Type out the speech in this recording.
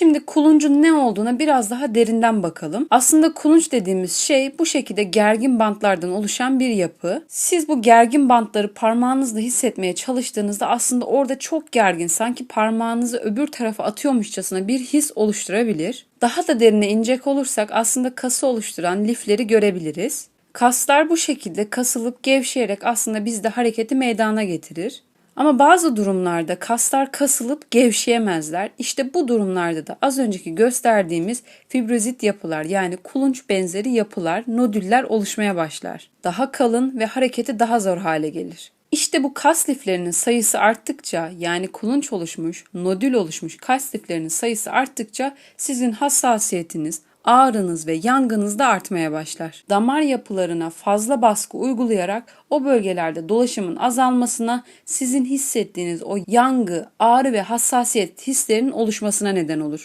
Şimdi kuluncun ne olduğuna biraz daha derinden bakalım. Aslında kulunç dediğimiz şey bu şekilde gergin bantlardan oluşan bir yapı. Siz bu gergin bantları parmağınızla hissetmeye çalıştığınızda aslında orada çok gergin sanki parmağınızı öbür tarafa atıyormuşçasına bir his oluşturabilir. Daha da derine inecek olursak aslında kası oluşturan lifleri görebiliriz. Kaslar bu şekilde kasılıp gevşeyerek aslında bizde hareketi meydana getirir. Ama bazı durumlarda kaslar kasılıp gevşeyemezler. İşte bu durumlarda da az önceki gösterdiğimiz fibrozit yapılar yani kulunç benzeri yapılar, nodüller oluşmaya başlar. Daha kalın ve hareketi daha zor hale gelir. İşte bu kas liflerinin sayısı arttıkça yani kulunç oluşmuş, nodül oluşmuş kas liflerinin sayısı arttıkça sizin hassasiyetiniz, ağrınız ve yangınız da artmaya başlar. Damar yapılarına fazla baskı uygulayarak o bölgelerde dolaşımın azalmasına, sizin hissettiğiniz o yangı, ağrı ve hassasiyet hislerinin oluşmasına neden olur.